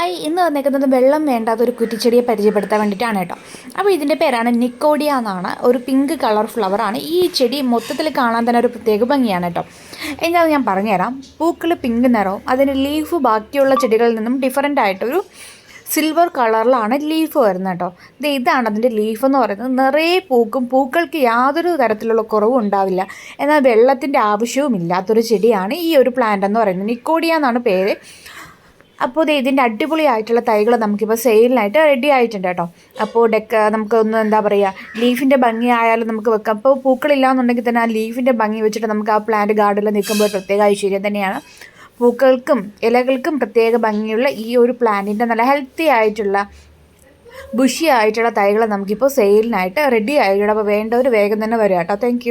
ഇന്ന് വന്നേക്കുന്നത് വെള്ളം വേണ്ടാത്ത ഒരു കുറ്റിച്ചെടിയെ പരിചയപ്പെടുത്താൻ വേണ്ടിയിട്ടാണ് കേട്ടോ. അപ്പോൾ ഇതിന്റെ പേരാണ് നിക്കോഡിയ എന്നാണ്. ഒരു പിങ്ക് കളർ ഫ്ലവറാണ് ഈ ചെടി മൊത്തത്തിൽ കാണാൻ തന്നെ ഒരു പ്രത്യേക ഭംഗിയാണ് കേട്ടോ. എന്താണെന്ന് ഞാൻ പറഞ്ഞുതരാം. പൂക്കൾ പിങ്ക് നിറവും അതിന്റെ ലീഫ് ബാക്കിയുള്ള ചെടികളിൽ നിന്നും ഡിഫറെന്റ് ആയിട്ടൊരു സിൽവർ കളറിലാണ് ലീഫ് വരുന്നത് കേട്ടോ. ഇത് ഇതാണ് അതിന്റെ ലീഫ് എന്ന് പറയുന്നത്. നിറയെ പൂക്കും പൂക്കൾക്ക് യാതൊരു തരത്തിലുള്ള കുറവും ഉണ്ടാവില്ല. എന്നാൽ വെള്ളത്തിന്റെ ആവശ്യവും ഇല്ലാത്തൊരു ചെടിയാണ് ഈ ഒരു പ്ലാന്റ് എന്ന് പറയുന്നത്. നിക്കോഡിയ എന്നാണ് പേര്. അപ്പോൾ ദേ ഇതിന്റെ അടിപൊളിയായിട്ടുള്ള തൈകൾ നമുക്കിപ്പോൾ സെയിലിനായിട്ട് റെഡി ആയിട്ടുണ്ട് കേട്ടോ. അപ്പോൾ ഡെക്ക നമുക്കൊന്ന് എന്താ പറയുക ലീഫിന്റെ ഭംഗി ആയാലും നമുക്ക് വെക്കാം. അപ്പോൾ പൂക്കളില്ല എന്നുണ്ടെങ്കിൽ തന്നെ ആ ലീഫിന്റെ ഭംഗി വെച്ചിട്ട് നമുക്ക് ആ പ്ലാന്റ് ഗാർഡനിൽ നിൽക്കുമ്പോൾ പ്രത്യേക ഐശ്വര്യം തന്നെയാണ്. പൂക്കൾക്കും ഇലകൾക്കും പ്രത്യേക ഭംഗിയുള്ള ഈ ഒരു പ്ലാന്റിന്റെ നല്ല ഹെൽത്തി ആയിട്ടുള്ള ബുഷി ആയിട്ടുള്ള തൈകൾ നമുക്കിപ്പോൾ സെയിലിനായിട്ട് റെഡി ആയിട്ടുണ്ട്. അപ്പോൾ വേണ്ടവർ വേഗം തന്നെ വരിക കേട്ടോ. താങ്ക്